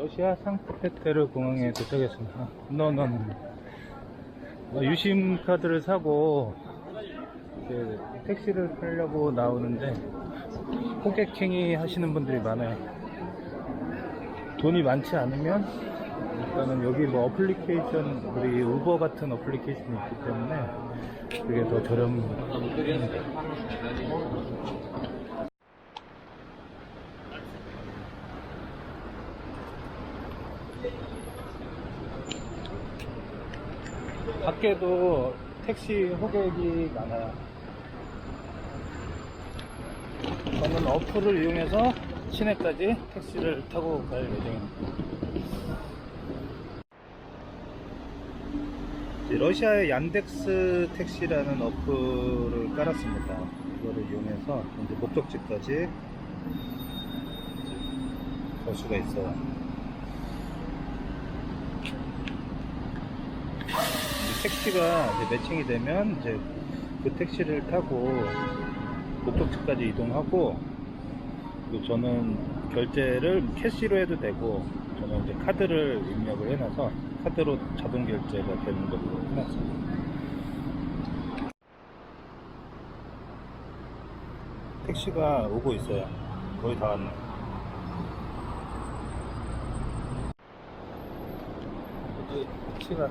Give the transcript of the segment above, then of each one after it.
러시아 상트페테르 공항에 도착했습니다. 너너는 유심 카드를 사고 택시를 타려고 나오는데 호객행위 하시는 분들이 많아요. 돈이 많지 않으면 일단은 여기 뭐 어플리케이션 우리 우버 같은 어플리케이션이 있기 때문에 그게 더 저렴합니다. 밖에도 택시 호객이 많아요. 저는 어플을 이용해서 시내까지 택시를 타고 갈 예정입니다. 러시아의 얀덱스 택시라는 어플을 깔았습니다. 이거를 이용해서 이제 목적지까지 갈 수가 있어요. 이제 택시가 이제 매칭이 되면 이제 그 택시를 타고 목적지까지 이동하고 그리고 저는 결제를 캐시로 해도 되고 저는 이제 카드를 입력을 해놔서 카드로 자동 결제가 되는 걸로 해놨습니다. 택시가 오고 있어요. 거의 다 왔네. 택시가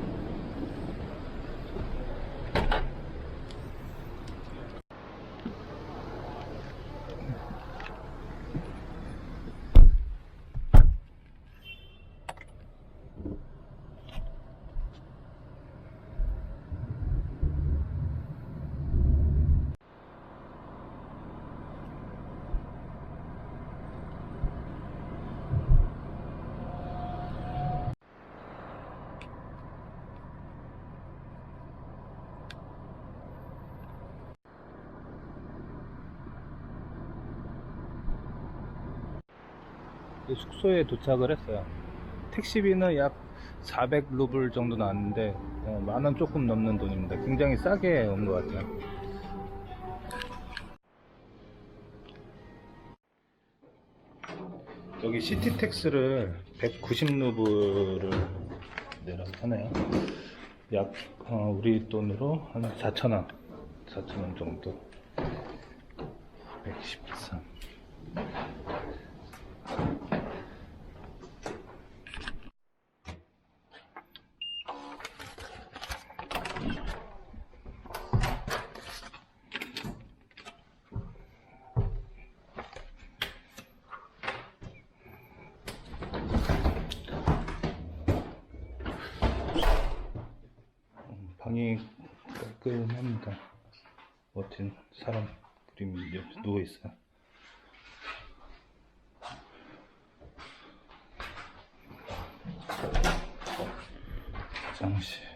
숙소에 도착을 했어요. 택시비는 약 400루블 정도 나왔는데 만 원 조금 넘는 돈입니다. 굉장히 싸게 온 것 같아요. 여기 시티택스를 190루블을 내라고 하네요. 약 어, 우리 돈으로 한 4,000원, 4,000원 정도. 113. 방이 깔끔합니다. 멋진 사람 그림이 누워있어요. 화장실.